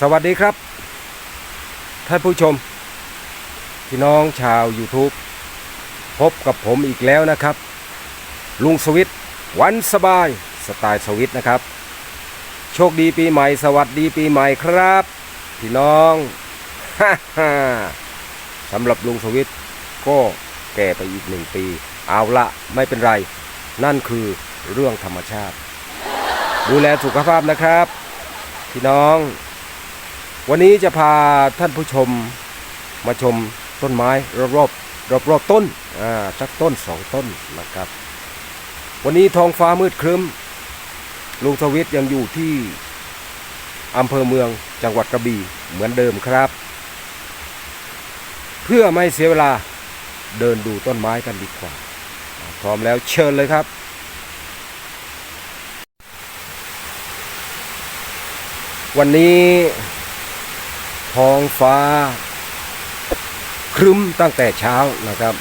สวัสดีครับ ท่านผู้ชม พี่น้องชาว YouTube พบกับผมอีกแล้วนะครับ ลุงสวิตวันสบายสไตล์สวิตนะครับ โชคดีปีใหม่ สวัสดีปีใหม่ครับ พี่น้องสำหรับลุงสวิตก็แก่ไปอีกหนึ่งปี เอาละไม่เป็นไร นั่นคือเรื่องธรรมชาติ ดูแลสุขภาพนะครับ พี่น้อง วันนี้จะพาท่านผู้ชมมาชมต้นไม้รอบๆรอบๆต้นอ่าสักต้นสองต้นนะครับ วันนี้ท้องฟ้ามืดครึ้มลุงสวิทย์ยังอยู่ที่อำเภอเมืองจังหวัดกระบี่เหมือนเดิมครับ เพื่อไม่เสียเวลาเดินดูต้นไม้กันดีกว่า พร้อมแล้วเชิญเลยครับวันนี้ ท้องฟ้า ครึ้มตั้งแต่เช้านะครับ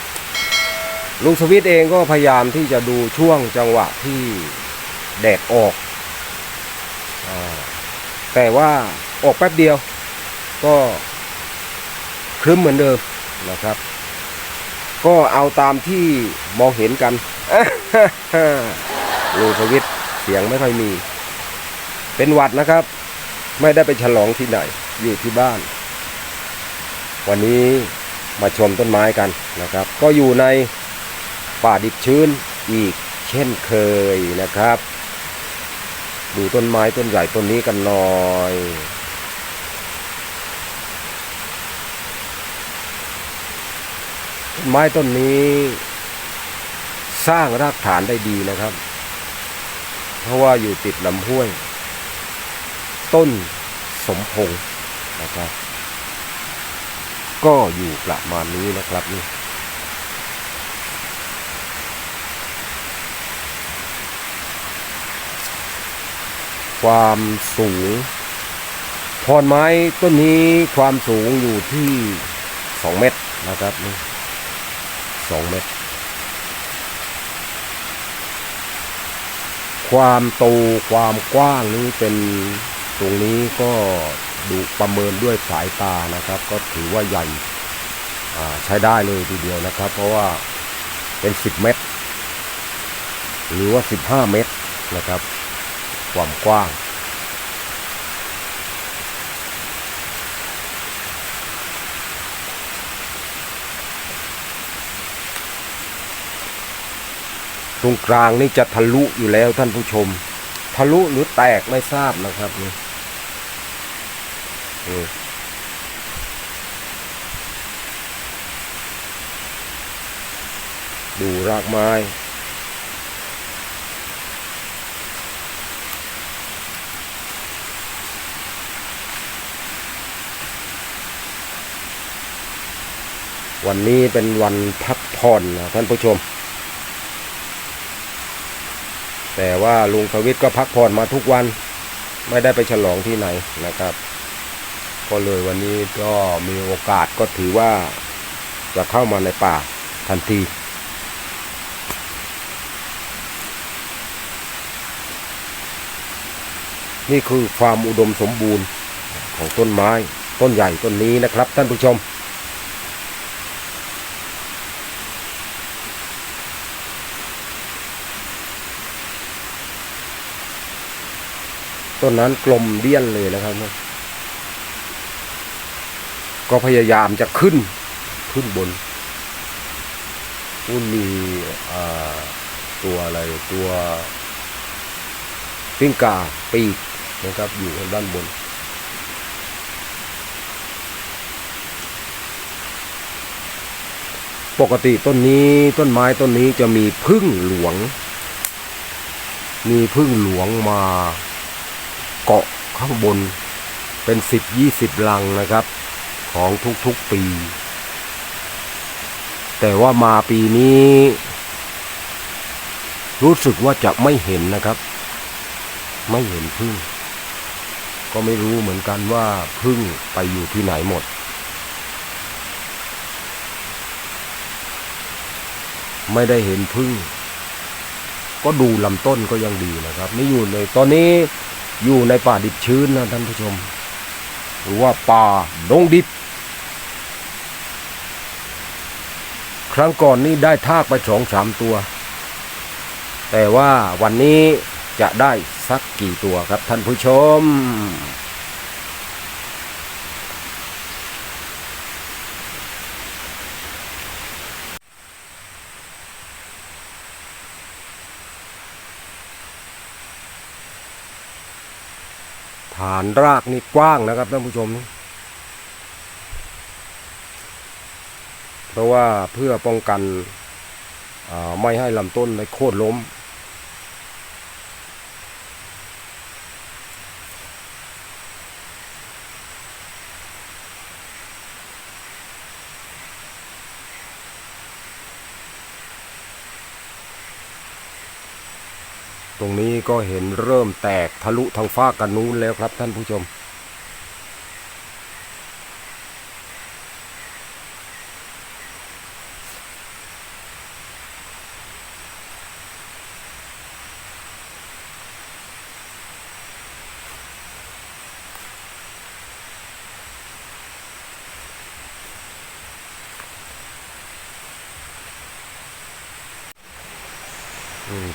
ลุงสวิทย์เองก็พยายามที่จะดูช่วงจังหวะที่แดดออกอแต่ว่าออกแป๊บเดียว ก็ครึ้มเหมือนเดิมนะครับ ก็เอาตามที่มองเห็นกันลุงสวิทย์เสียงไม่ค่อยมี เป็นหวัดนะครับ ไม่ได้ไปฉลองที่ไหน อยู่ที่บ้าน วันนี้มาชมต้นไม้กันนะครับ ก็อยู่ในป่าดิบชื้นอีกเช่นเคยนะครับ ดูต้นไม้ต้นใหญ่ต้นนี้กันหน่อยต้นไม้ต้นนี้สร้างรากฐานได้ดีนะครับ เพราะว่าอยู่ติดลำห้วย ต้นสมพงษ์ นะครับ ก็อยู่ประมาณนี้นะครับนี่ความสูงพรไม้ต้นนี้ความสูงอยู่ที่สองเมตรนะครับนี่สองเมตร ความโตความกว้างนี้เป็นตรงนี้ก็ ดูประเมินด้วยสายตานะครับ ก็ถือว่าใหญ่ใช้ได้เลยทีเดียวนะครับ เพราะว่าเป็น 10 เมตร หรือว่า 15 เมตรนะครับ ความกว้าง ตรงกลางนี่จะทะลุอยู่แล้วท่านผู้ชม ทะลุหรือแตกไม่ทราบนะครับนี่นี่ ดูรากไม้ วันนี้เป็นวันพักผ่อนนะท่านผู้ชม แต่ว่าลุงทวิทย์ก็พักผ่อนมาทุกวัน ไม่ได้ไปฉลองที่ไหนนะครับ ก็เลยวันนี้ก็มีโอกาสก็ถือว่าจะเข้ามาในป่าทันที นี่คือความอุดมสมบูรณ์ของต้นไม้ต้นใหญ่ต้นนี้นะครับท่านผู้ชม ต้นนั้นกลมเดี้ยนเลยนะครับ ก็พยายามจะขึ้นขึ้นบนอุ้นมีตัวอะไรตัวปิ้งกาปีกนะครับอยู่ข้างด้านบน ปกติต้นนี้ต้นไม้ต้นนี้จะมีพึ่งหลวง มีพึ่งหลวงมาเกาะข้างบนเป็นสิบยี่สิบลังนะครับ ของทุกๆปี แต่ว่ามาปีนี้ รู้สึกว่าจะไม่เห็นนะครับ ไม่เห็นพึ่ง ก็ไม่รู้เหมือนกันว่าพึ่งไปอยู่ที่ไหนหมด ไม่ได้เห็นพึ่ง ก็ดูลำต้นก็ยังดีนะครับ นี่อยู่ในตอนนี้อยู่ในป่าดิบชื้นนะท่านผู้ชม หรือว่าป่าดงดิบ ครั้งก่อนนี่ได้ทากไปสองสามตัว แต่ว่าวันนี้จะได้สักกี่ตัวครับท่านผู้ชม ฐานรากนี่กว้างนะครับท่านผู้ชม เพราะว่าเพื่อป้องกันไม่ให้ลำต้นในโค่นล้ม ตรงนี้ก็เห็นเริ่มแตกทะลุทางฟ้ากันนู้นแล้วครับท่านผู้ชม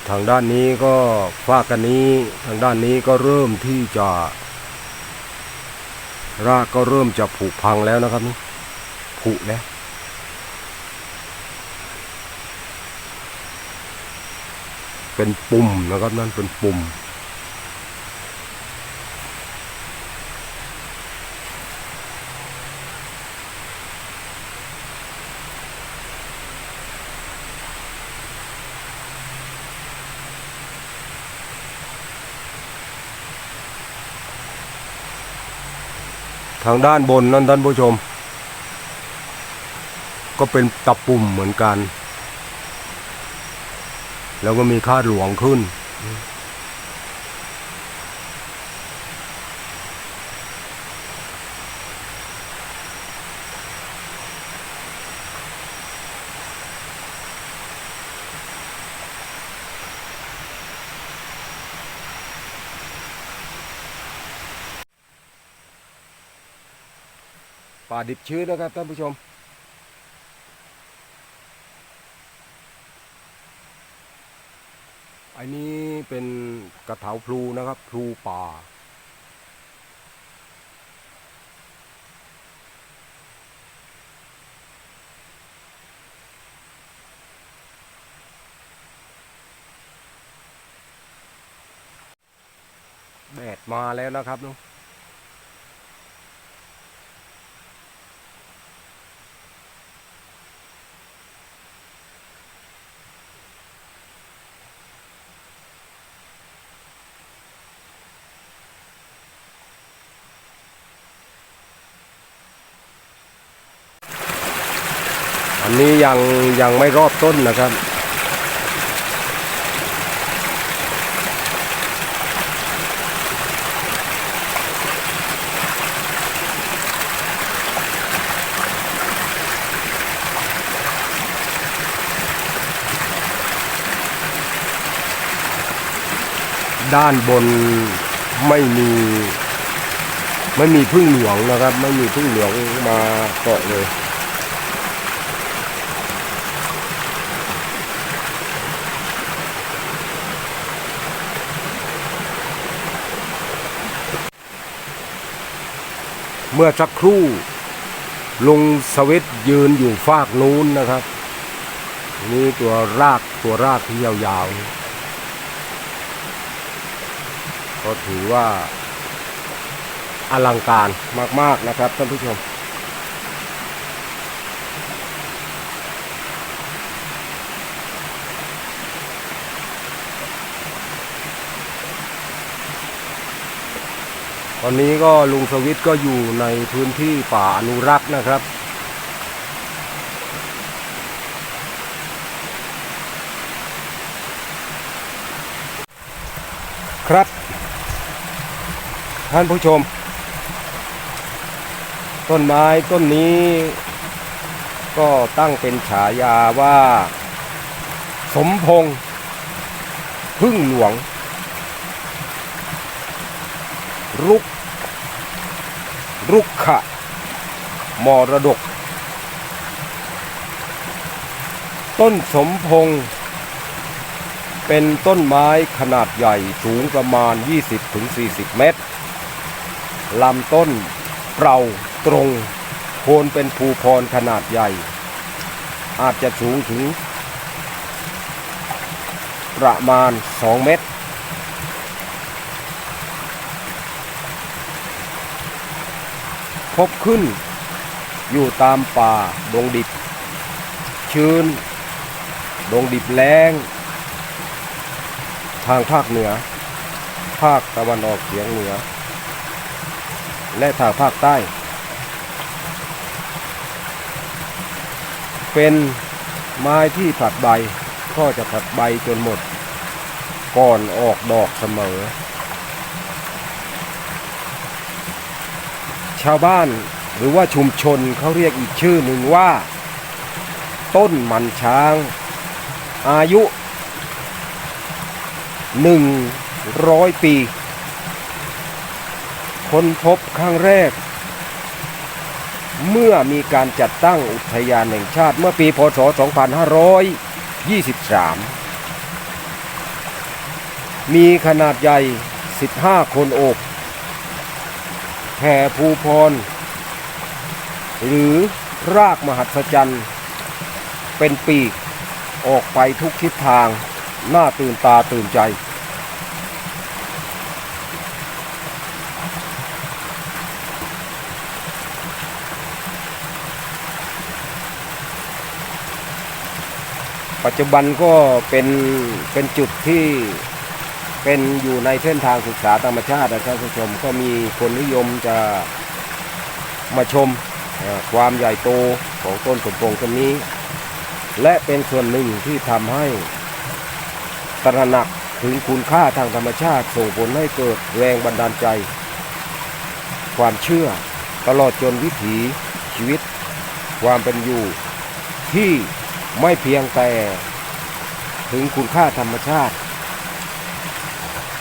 ทางด้านนี้ก็ฟ้ากกันนี้ ทางด้านนี้ก็เริ่มที่จะ รากก็เริ่มจะผุพังแล้วนะครับนี่ผุแล้วเป็นปุ่มนะครับนั่นเป็นปุ่ม ทางด้านบนนั่นท่านผู้ชม ก็เป็นตะปุ่มเหมือนกัน แล้วก็มีค่าดหลวงขึ้น ป่าดิบชื้นนะครับท่านผู้ชม อันนี้เป็นกระเถาพลูนะครับ พลูป่า แดดมาแล้วนะครับนุ อันนี้ยังยังไม่รอบต้นนะครับด้านบนไม่มีไม่มีพึ่งหลวงนะครับ ไม่มีพึ่งหลวงมาเกาะเลย เมื่อสักครู่ลุงสวิตยืนอยู่ฟากนู้นนะครับ นี่ตัวรากตัวรากที่ยาวๆ ก็ถือว่าอลังการมากๆนะครับท่านผู้ชม ตอนนี้ก็ลุงสวิตก็อยู่ในพื้นที่ป่าอนุรักษ์นะครับ ครับ ท่านผู้ชม ต้นไม้ต้นนี้ ก็ตั้งเป็นฉายาว่า สมพงษ์พึ่งหลวง รุก รุกขะ มรดก ต้นสมพงษ์เป็นต้นไม้ขนาดใหญ่สูงประมาณ 20-40 เมตร ลำต้นเปราตรง โคนเป็นภูพรขนาดใหญ่ อาจจะสูงถึงประมาณ 2 เมตร พบขึ้น อยู่ตามป่าดงดิบ ชื้น ดงดิบแล้ง ทางภาคเหนือ ภาคตะวันออกเฉียงเหนือ และทางภาคใต้ เป็นไม้ที่ผลัดใบก็จะผลัดใบจนหมด ก่อนออกดอกเสมอ ชาวบ้านหรือว่าชุมชนเขาเรียกอีกชื่อหนึ่งว่า ต้นมันช้าง อายุหนึ่งร้อยปี ค้นพบครั้งแรก เมื่อมีการจัดตั้งอุทยานแห่งชาติเมื่อปีพศ 2523 มีขนาดใหญ่ 15 คนโอบ แผ่ภูพร หรือรากมหัศจรรย์เป็นปีกออกไปทุกทิศทางน่าตื่นตาตื่นใจ ปัจจุบันก็เป็นเป็นจุดที่ เป็นอยู่ในเส้นทางศึกษาธรรมชาตินะครับคุณผู้ชมก็มีคนนิยมจะมาชมความใหญ่โตของต้นสมพงต้นนี้ และเป็นส่วนหนึ่งที่ทำให้ตระหนักถึงคุณค่าทางธรรมชาติส่งผลให้เกิดแรงบันดาลใจ ความเชื่อตลอดจนวิถีชีวิต ความเป็นอยู่ ที่ไม่เพียงแต่ถึงคุณค่าธรรมชาติ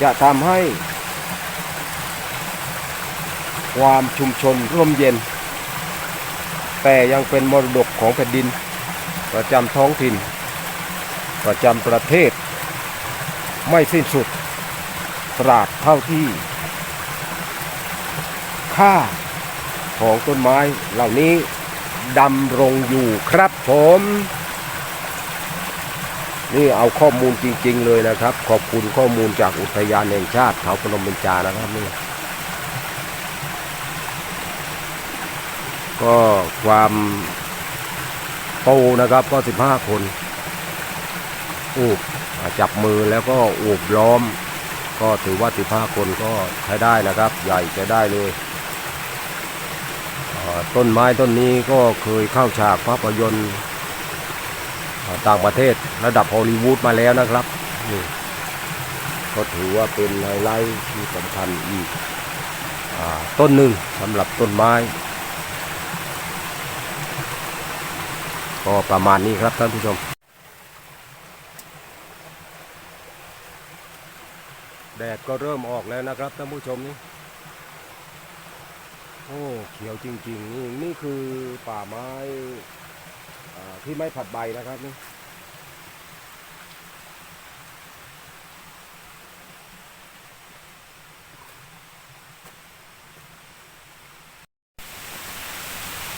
จะทำให้ ความชุมชนร่มเย็น แต่ยังเป็นมรดกของแผ่นดิน ประจำท้องถิ่น ประจำประเทศ ไม่สิ้นสุด ตราบเท่าที่ ค่าของต้นไม้เหล่านี้ดำรงอยู่ครับผม นี่เอาข้อมูลจริง ๆ เลยนะครับ ขอบคุณข้อมูลจากอุทยานแห่งชาติเขาพนมเบญจานะครับนี่ก็ความโตนะครับก็ 15 คนอูบจับมือแล้วก็อูบล้อม ก็ถือว่า 15 คนก็ใช้ได้นะครับ ใหญ่ใช้ได้เลยต้นไม้ต้นนี้ก็เคยเข้าฉากภาพยนตร์ ต่างประเทศระดับฮอลลีวูดมาแล้วนะครับนี่ก็ถือว่าเป็นไฮไลท์ที่สำคัญอีกอต้นหนึ่งสำหรับต้นไม้ ก็ประมาณนี้ครับท่านผู้ชม แดดก็เริ่มออกแล้วนะครับท่านผู้ชมนี่โอ้เขียวจริง ๆ นี่นี่คือป่าไม้ ที่ไม่ผัดใบนะครับนี่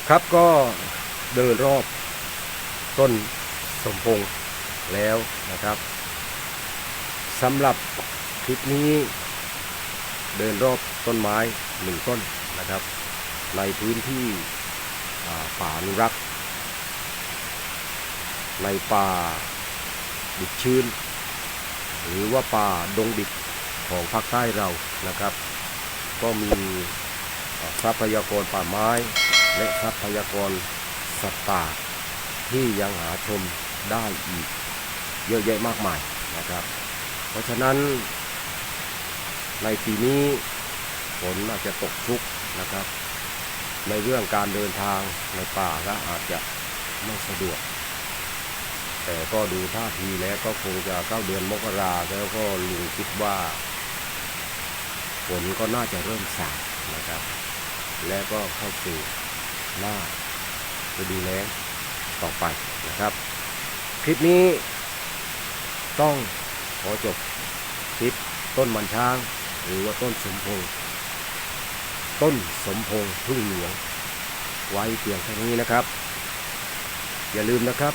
ครับก็เดินรอบต้นสมพงษ์แล้วนะครับสำหรับคลิปนี้ เดินรอบต้นไม้หนึ่งต้นนะครับ ในพื้นที่ป่าอนุรักษ์ ในป่าดิบชื้น หรือว่าป่าดงดิบของภาคใต้เรานะครับ ก็มีทรัพยากรป่าไม้ และทรัพยากรสัตว์ป่าที่ยังหาชมได้อีกเยอะแยะมากมายนะครับ เพราะฉะนั้นในปีนี้ฝนอาจจะตกชุกนะครับ ในเรื่องการเดินทางในป่าก็อาจจะไม่สะดวก แต่ก็ดูท่าทีแล้วก็คงจะเข้าเดือนมกราแล้วก็ลุงคิดว่าฝนก็น่าจะเริ่มสาดนะครับ และก็เข้าสู่หน้าฤดูแล้งต่อไปนะครับ คลิปนี้ต้องขอจบคลิปต้นมันช้าง หรือว่าต้นสมพงษ์ต้นสมพงษ์พึ่งหลวงไว้เพียงเท่านี้นะครับ อย่าลืมนะครับ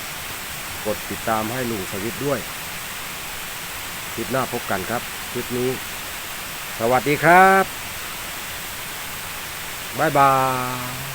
กดติดตามให้ลุงสวิตด้วย คลิปหน้าพบกันครับ คลิปนี้ สวัสดีครับ บ๊ายบาย